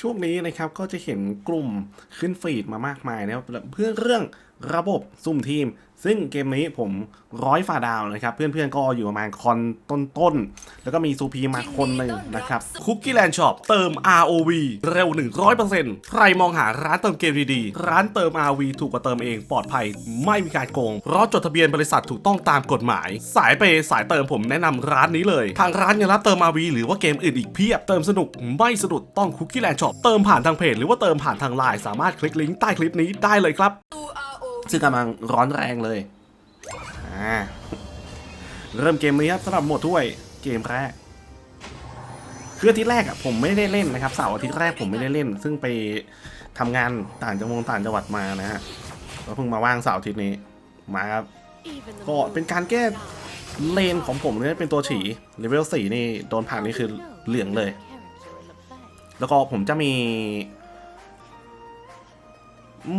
ช่วงนี้นะครับก็จะเห็นกลุ่มขึ้นฟีดมามากมายนะครับเพื่อเรื่อง ระบบซุ่มทีม ซึ่งเกมนี้ผมร้อยฝ่าดาวนะครับ เพื่อนๆก็อยู่ประมาณคอนต้นๆ แล้วก็มีซูพีมาคนหนึ่งนะครับคุกกี้แลนด์ช็อปเติม ROV เร็ว 100%ใครมองหาร้านเติมเกมดีๆ ร้านเติม ROV ถูกกว่าเติมเองปลอดภัย ไม่มีการโกง เพราะจดทะเบียนบริษัทถูกต้องตามกฎหมาย สายเปย์สายเติมผมแนะนำร้านนี้เลย ทางร้านยังรับเติม ROV หรือว่าเกมอื่นอีกเพียบเติมสนุกไม่สะดุดต้องคุกกี้แลนด์ช็อปเติมผ่านทางเพจหรือว่าเติมผ่านทางไลน์สามารถคลิกลิงก์ใต้คลิปนี้ได้เลยครับ ซึ่งกำลังร้อนแรงเลย เริ่มเกมนี้ครับสำหรับหมดถ้วยเกมแรกคืออาทิตย์แรกอะผมไม่ได้เล่นนะครับเสาร์อาทิตย์แรกผมไม่ได้เล่น ซึ่งไปทำงานต่างจังหวัดต่างจังหวัดมานะฮะก็เพิ่งมาว่างเสาร์อาทิตย์นี้มาครับก็เป็นการแก้เลนของผมเนี่ยเป็นตัวฉีเลเวลสี่นี่โดนผ่านนี่คือเหลืองเลย แล้วก็ผมจะมี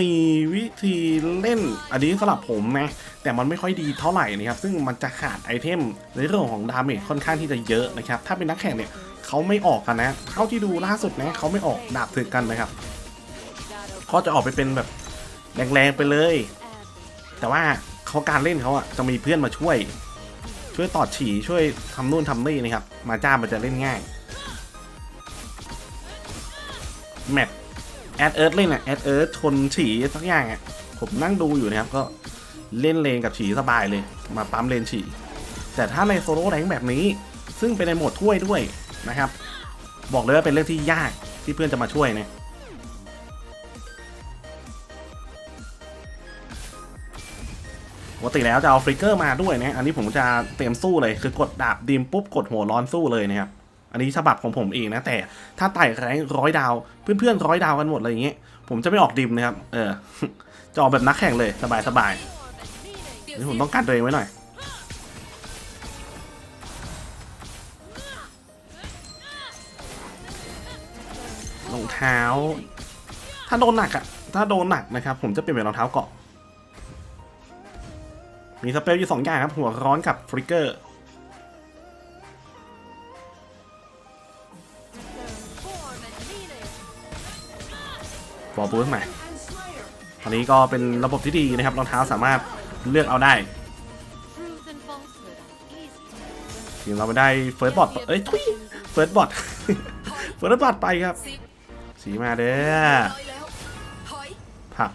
มีวิธีเล่นอันนี้สำหรับผมนะ แต่มันไม่ค่อยดีเท่าไหร่นะครับ ซึ่งมันจะขาดไอเทมในเรื่องของดาเมจค่อนข้างที่จะเยอะนะครับ ถ้าเป็นนักแข่งเนี่ยเขาไม่ออกกันนะ เท่าที่ดูล่าสุดนะเขาไม่ออกดาบถึกกันนะครับก็จะออกไปเป็นแบบแรงๆไปเลย แต่ว่าเขาการเล่นเขาอะจะมีเพื่อนมาช่วย ช่วยตอดฉี่ช่วยทำนู่นทำนี่นะครับ มาจ้ามันจะเล่นง่ายแมต แอดเอิร์ธเล่นอะแอดเอิร์ธชนฉี่สักอย่างอะผมนั่งดูอยู่นะครับก็เล่นเลนกับฉี่สบายเลย มาปั๊มเลนฉี่แต่ถ้าในโซโล่แรงแบบนี้ ซึ่งเป็นในโหมดถ้วยด้วยนะครับ บอกเลยว่าเป็นเรื่องที่ยากที่เพื่อนจะมาช่วยนะปกติแล้วจะเอาฟลิกเกอร์มาด้วยนะอันนี้ผมจะเตรียมสู้เลยคือกดดาบดิมปุ๊บกดหัวร้อนสู้เลยนะครับ อันนี้ฉบับของผมเองนะ แต่ถ้าไต่แรงร้อยดาว เพื่อนๆร้อยดาวกันหมดเลยอย่างเงี้ยผมจะไม่ออกดิมนะครับ เออ จะออกแบบนักแข่งเลยสบายสบายๆนี่ผมต้องการตัวเองไว้หน่อย รองเท้า ถ้าโดนหนักอะถ้าโดนหนักนะครับ ผมจะเปลี่ยนเป็นรองเท้าเกาะ มีสเปลอยู่สองอย่างครับ หัวร้อนกับฟลิกเกอร์ บอบูสใหม่อันนี้ก็เป็นระบบที่ดีนะครับรองเท้าสามารถเลือกเอาได้ทีมเราไปได้เฟิร์สบอทเอ้ยทุยเฟิร์สบอทเฟิร์สบอทไปครับ สีมาเด้อผัก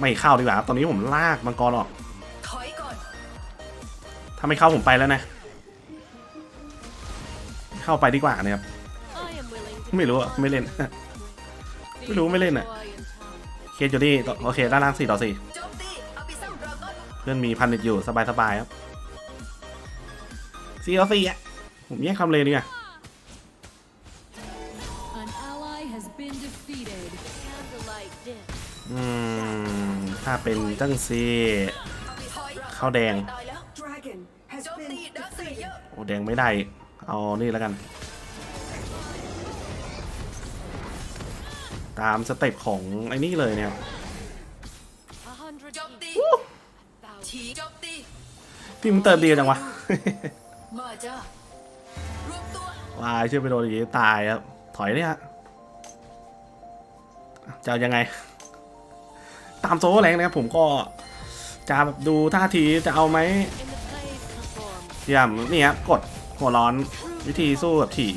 ไม่เข้าดีกว่าตอนนี้ผมลากมังกรออก ถ้าไม่เข้าผมไปแล้วนะ เข้าไปดีกว่านะครับ ไม่รู้ไม่เล่น ไม่รู้ไม่เล่นอะเคสอยู่นี่ต่อโอเค ด้านล่างสี่ต่อสี่เพื่อนมีพันนิดอยู่สบายสบายๆครับสี่ต่อสี่อะ ผมแยกคำเลยดีกว่า An ally has been defeated. อืม ถ้าเป็นจังซีข้าวแดง โอ้แดงไม่ได้ เอานี่แล้วกัน ตามสเต็ปของไอ้นี่เลยเนี่ยโจมตีฉีโจมตีที่มึงเติมดีจังวะมาจ้ารวมตัววายเชื่อไปโดนอย่างนี้ตายครับ ถอยเนี่ยฮะจะเอายังไง ตามโซ่แรงนะครับผมก็จะแบบดูท่าทีจะเอาไหมเยี่ยมนี่ครับกดหัวร้อนวิธีสู้กับถี่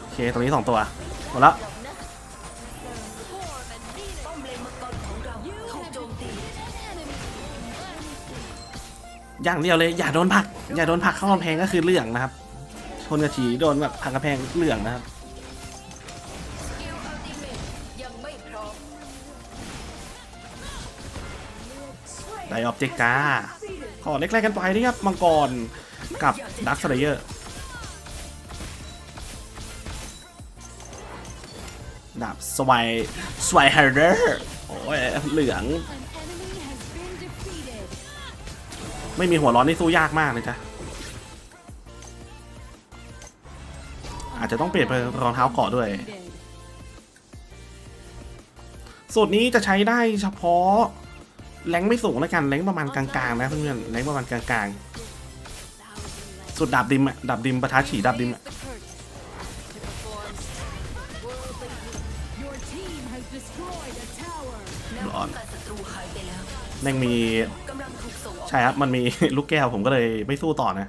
โอเค ตรงนี้สองตัว หมดแล้ว อย่างเดียวเลย อย่าโดนผัก อย่าโดนผักเข้ากำแพงก็คือเรื่องนะครับชนกระฉีโดนแบบผักกระแพงเรื่องนะครับได้อมไดออบเจกาขอเล็กๆกันไปนะครับมังกรกับดักสเลเยอร์ดาบสวายสวายฮาร์เดอร์โอ้ยเหลือง ไม่มีหัวร้อนนี่สู้ยากมากเลยจ้ะอาจจะต้องเปลี่ยนเป็นรองเท้าเกาะด้วย Defeated. สูตรนี้จะใช้ได้เฉพาะแรงไม่สูงแล้วกันแรงประมาณกลางๆนะเพื่อนๆแรงประมาณกลางๆสุดดาบดิมอะดาบดิมประทัดฉีดาบดิมอะ The curse. team has destroyed a tower. แนวป้องกันศัตรูหายไปแล้วแม่งมี ช่ครับ มันมีลูกแก้วผมก็เลยไม่สู้ต่อนะ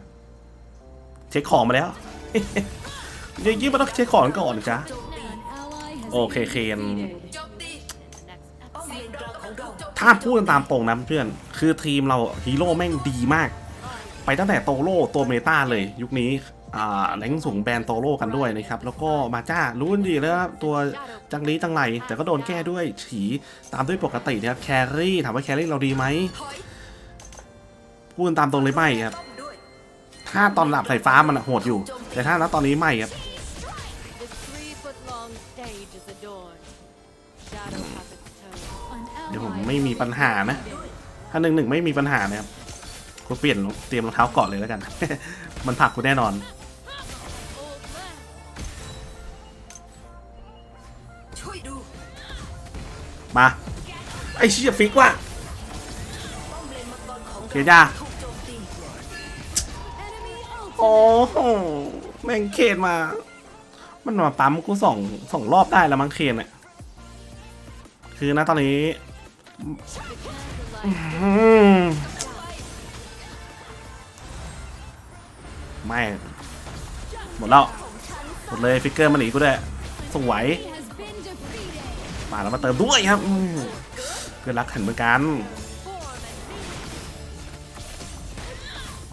เช็คของมาแล้วจริงมันต้องเช็คของก่อนจ้ะโอเลนกลางของเราโจมตีถ้าพูดกันตามตรงนะเพื่อน คือทีมเราฮีโร่แม่งดีมาก ไปตั้งแต่โตโร่ตัวเมตาเลย ยุคนี้อ่าแรงสูงแบนโตโร่กันด้วยนะครับ แล้วก็มาจ้ารู้กันดีแล้วครับตัวจังลีจังไรแต่ก็โดนแก้ด้วยฉีตามด้วยปกตินะครับแครี่ถามว่าแครี่เราดีไหม พูดกันตามตรงเลยไม่ครับป้อมด้วยถ้าตอนหลับสายฟ้ามันอะโหดอยู่ แต่ถ้าณตอนนี้ไม่ครับ The three-foot-long stage is adorned. Shadow has its turn. An เดี๋ยวผม ally ไม่มีปัญหานะ ถ้าหนึ่งหนึ่งไม่มีปัญหานะครับกูเปลี่ยนเตรียมรองเท้าเกาะเลยแล้วกัน มันผลักกูแน่นอน Old man. ช่วยดูมา ไอ้เชี่ยฟิกว่ะป้อมเลนมังกรของเขียนจ้า อ้แม่งเคนมา มันมาปั๊มกูสองสองรอบได้แล้วมั้งเคนเนี่ยคือนะตอนนี้ไม่หมดแล้ว หมดเลยฟิกเกอร์มันหนีกูด้วยสวย Has been defeated. มาแล้วมาเติมด้วยครับเพื่อนรักขันเหมือนกัน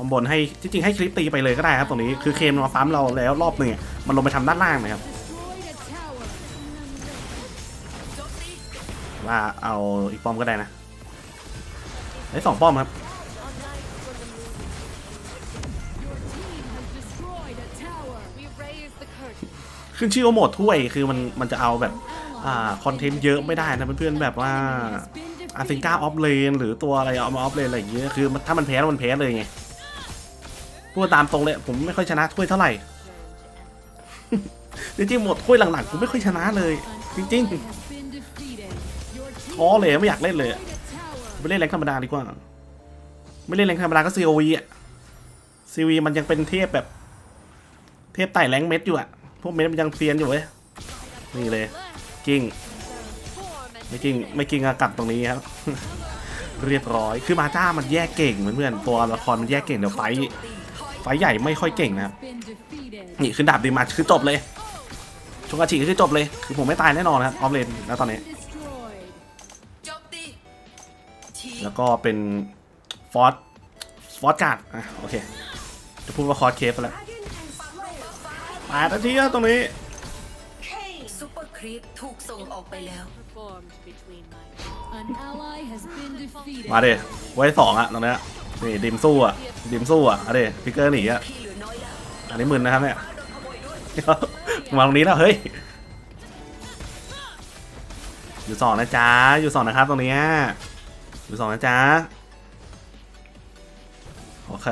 ผมบนให้จริงๆให้คลิปตีไปเลยก็ได้ครับตรงนี้คือเคนมาฟัมเราแล้วรอบหนึ่งมันลงไปทำด้านล่างนะครับว่าเอาอีกป้อมก็ได้นะไอ้สองป้อมครับขึ้นชื่อว่าโหมดถ้วยคือมันมันจะเอาแบบอ่าคอนเทนต์เยอะไม่ได้นะเพื่อนๆแบบว่าอาซิงก้าออฟเลนหรือตัวอะไรเอามาออฟเลนอะไรอย่างเงี้ยคือถ้ามันแพ้แล้วมันแพ้เลยไง พูดตามตรงเลย ผมไม่ค่อยชนะถ้วยเท่าไหร่ จริงๆหมดถ้วยหลังๆผมไม่ค่อยชนะเลย จริงๆท้อเลยไม่อยากเล่นเลยไม่เล่นแรงธรรมดาดีกว่า ไม่เล่นแรงธรรมดาก็ซีโอวีอะซีวีมันยังเป็นเทพแบบ เทพไต่แรงเม็ดอยู่อะพวกเม็ดมันยังเซียนอยู่เว้ยนี่เลยกิ้งไม่กิ้งไม่กิ้งอะกลับตรงนี้ครับเรียบร้อย คือมาจ้ามันแยกเก่งเพื่อนตัวละครมันแยกเก่งเดี๋ยวไฟ ไฟท์ใหญ่ไม่ค่อยเก่งนะครับ Been defeated. นี่ขึ้นดาบดีมาคือจบเลยชงกาชิคือจบเลย คือผมไม่ตายแน่นอนนะครับออฟเลนแล้วตอนนี้ Destroyed. โจมตีทีแล้วก็เป็นฟอสฟอสการ์ดอะโอเค จะพูดว่าคอร์สเคฟไปแล้ว Dragon and Slayer. แปดนาทีแล้วตรงนี้ Kane. ซูเปอร์ครีปถูกส่งออกไปแล้ว performed between my An ally has been defeated. มาเด้ไว้สองอะตรงเนี้ยนี่ดิมสู้อะ ดิมสู้อะเอาเด้พิกเกอร์หนีอะพี่เหลือน้อยแล้วอันนี้มึนนะครับเนี่ยป้าโดนขโมยด้วยเดี๋ยวมาตรงนี้แล้วเฮ้ยอยู่สองนะจ๊ะอยู่สองนะครับตรงเนี้ยอยู่สองนะจ๊ะโอเค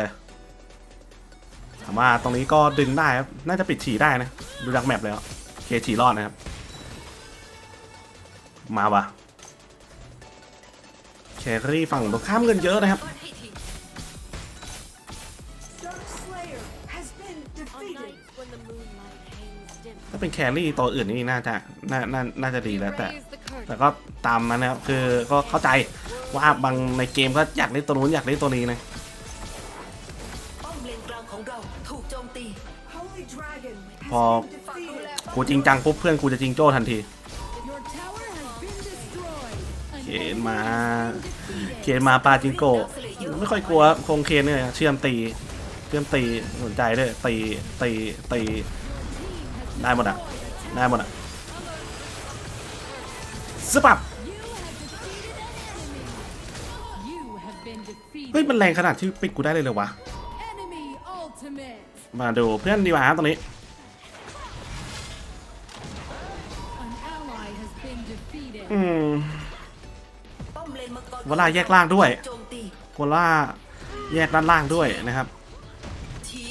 ถามว่าตรงนี้ก็ดึงได้ครับน่าจะปิดฉี่ได้นะดูจากแมปแล้วโอเคฉี่รอดนะครับ มาวะแครี่ฝั่งตรงข้ามเงินเยอะนะครับ ถ้าเป็นแครี่ตัวอื่นนี่น่าจะน่าน่าน่าจะดี We แล้วแต่ raise the curtain. แต่ก็ตามนั้นนะครับคือก็เข้าใจว่าบางในเกมก็อยากเล่นตัวนู้นอยากเล่นตัวนี้นะป้อมเลนกลางของเราถูกโจมตี Holy Dragon has Pop. been defeated. กูจริงจังปุ๊บเพื่อนกูจะจริงโจ้ทันที Your tower has been destroyed. An เคน enemy มา has been defeated. เคนมาปาจิงโกะไม่ค่อยกลัวคงเคนเนี่ยเชื่อมตี เชื่มตีสนใจด้วยตีตีตีได้หมดอะได้หมดอะสปับเฮ้ยมันแรงขนาดที่ปิดกูได้เลยเลยวะมาดูเพื่อนดีกว่าตรงนี้อืมป้อมเลนมังกรเวลาแยกล่างด้วยโคล่าแยกด้านล่างด้วยนะครับ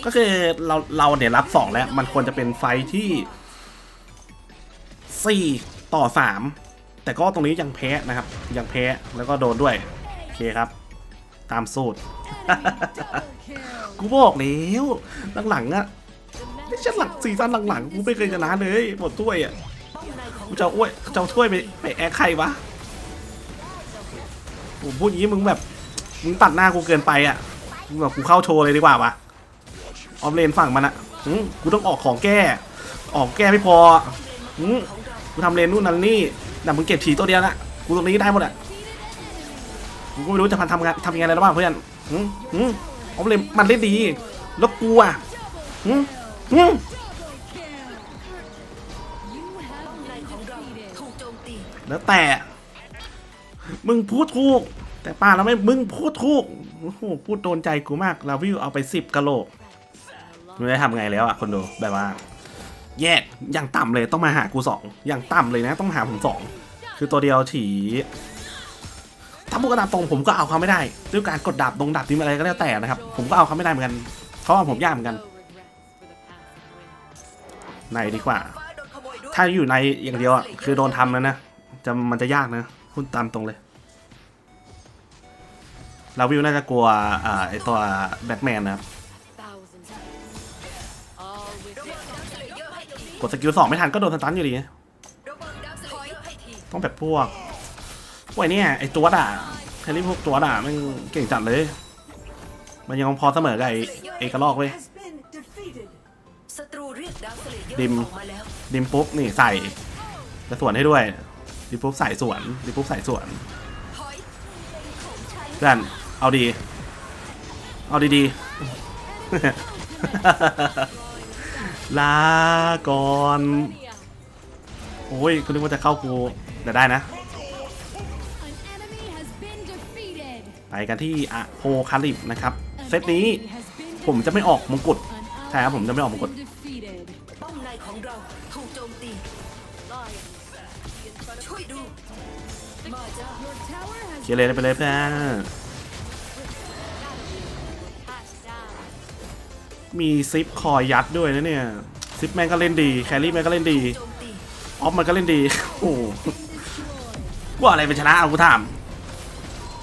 ก็คือเราเราเนี่ยรับสองแล้ว มันควรจะเป็นไฟที่สี่ต่อสามแต่ก็ตรงนี้ยังแพ้นะครับ ยังแพ้แล้วก็โดนด้วย โอเคครับ ตามสูตร กูบอกแล้วหลังๆอะไม่ใช่หลังซีซั่นหลังๆ กูไม่เคยชนะเลยหมดถ้วยอะกูจะอาอ้วยจะเอาถ้วยไปไปแอคใครวะผมพูดอย่างนี้มึงแบบ มึงตัดหน้ากูเกินไปอะมึงแบบกูเข้าโชว์เลยดีกว่าวะ ออฟเลนฝั่งมันอะกูต้องออกของแก้ ออกแก้ไม่พอกูทำเลนนู่นนั่นนี่แต่มึงเก็บฉีตัวเดียวนะกูตรงนี้ได้หมดอะกูก็ไม่รู้จะพันทำงานทำยังไงแล้วบ้างเพื่อนอืมอืมออฟเลนมันเล่นดี แล้วกูอะแล้วแต่ มึงพูดถูก แต่ป้าเราไม่ มึงพูดถูก โอ้โห พูดโดนใจกูมากลาวิวเอาไปสิบกะโหลก ไม่ได้ทำไงแล้วอะคนดูแบบว่า แยกอย่างต่ำเลยต้องมาหากูสองอย่างต่ำเลยนะต้องหาผมสองคือตัวเดียวถีถ้าพูดกระดาบตรงผมก็เอาเขาไม่ได้ด้วยการกดดาบตรงดาบทีมอะไรก็แล้วแต่นะครับ ผมก็เอาเขาไม่ได้เหมือนกันเขาเอาผมยากเหมือนกัน ในดีกว่า ถ้าอยู่ในอย่างเดียวอะคือโดนทำแล้วนะจะมันจะยากนะพูดตามตรงเลยลาวิวน่าจะกลัวอ่าไอตัวแบทแมนนะครับ กดสกิลสองไม่ทันก็โดนสตันอยู่ดี ต้องแบบพวกพวกไอ้เนี่ยไอตัวด่าแคลรี่พวกตัวด่ามันเก่งจัดเลย มันยังพอเสมอกับไอเอกลอกเว้ยดิมดิมปุ๊บนี่ใส่จะสวนให้ด้วย ดิมปุ๊บใส่สวนดิมปุ๊บใส่สวนเพื่อนเอาดี เอาดีๆ ลาก่อน โอ้ยคุณนึกว่าจะเข้ากูแต่ได้นะ An enemy has been defeated. ไปกันที่อะโพคาลิปนะครับ An เซตนี้ enemy has been ผมจะไม่ออกมงกุฎ An ally ใช่ครับผมจะไม่ออกมงกุฎ has been defeated. ป้อมในของเราถูกโจมตี Lions. In front of ช่วยดูมาจ้า Your tower has เชียร์เลยไปเลยเพื่อน มีซิปคอยยัดด้วยนะเนี่ยซิปแม่งก็เล่นดีแครี่แม่งก็เล่นดีโจมตีออฟมันก็เล่นดีโอ้โห destroyed. กูอะไรเป็นชนะเอากูถาม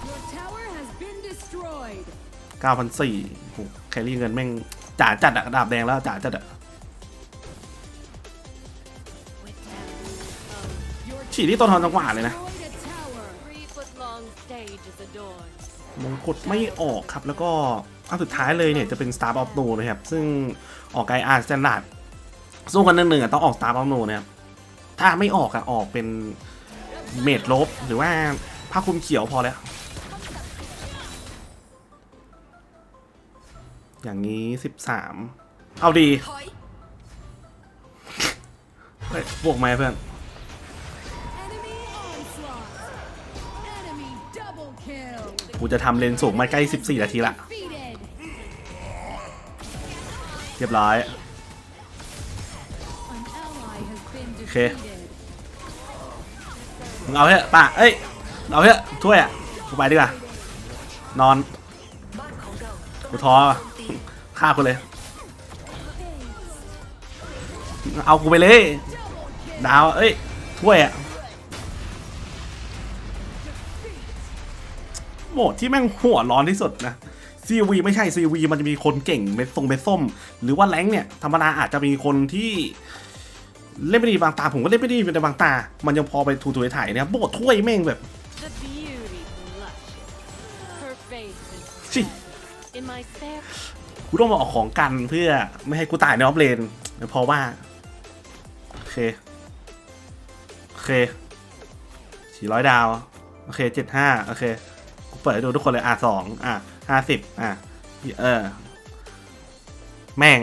Your tower has been destroyed. 9,400โอ้โหแครี่เงินแม่งจ๋าจัดอะดาบแดงแล้วจ๋าจัดอะ With bamboo. Your ฉีดที่ต้นทอนจังหวะเลยนะ destroyed a tower. Three foot long stage is adorned. มงกุฎไม่ออกครับแล้วก็ อันสุดท้ายเลยเนี่ยจะเป็น Star of No นะครับ ซึ่งออกไกอาร์สแตนดาร์ดสู้กันหนึ่งๆต้องออก Star of No นะครับถ้าไม่ออกอะออกเป็นเมดลบหรือว่าผ้าคลุมเขียวพอแล้ว อย่างนี้ 13 เอาดีถอยเฮ้ยบวกไหมเพื่อนกูจะทำเลนสูงมาใกล้ 14 นาทีละ เรียบร้อย An ally has been Okay. defeated. มึงเอาเถอะป่ะเอ้ย เอาเถอะถ้วยอะกูไปดีกว่า นอน กูท้อฆ่ากูเลย เอากูไปเลย ดาว เอ้ย ถ้วยอะโหมดที่แม่งหัวร้อนที่สุดนะ CV ไม่ใช่ CV มันจะมีคนเก่งเม็ดทรงเม็ดส้ม หรือว่าแรงค์เนี่ยธรรมดาอาจจะมีคนที่เล่นไม่ดีบางตาผมก็เล่นไม่ดีในบางตา มันยังพอไปถูๆถ่ายๆนะครับโบดถ้วยแม่งแบบ The beauty blushes. Her face is ชิ in my spare กูต้องมาออกของกันเพื่อไม่ให้กูตายในออฟเลนเพราะว่าโอเคโอเคสี่ร้อยดาว โอเคเจ็ดห้าโอเค กูเปิดให้ดูทุกคนเลยอะสองอะ ห้าสิบอะ เออ แม่ง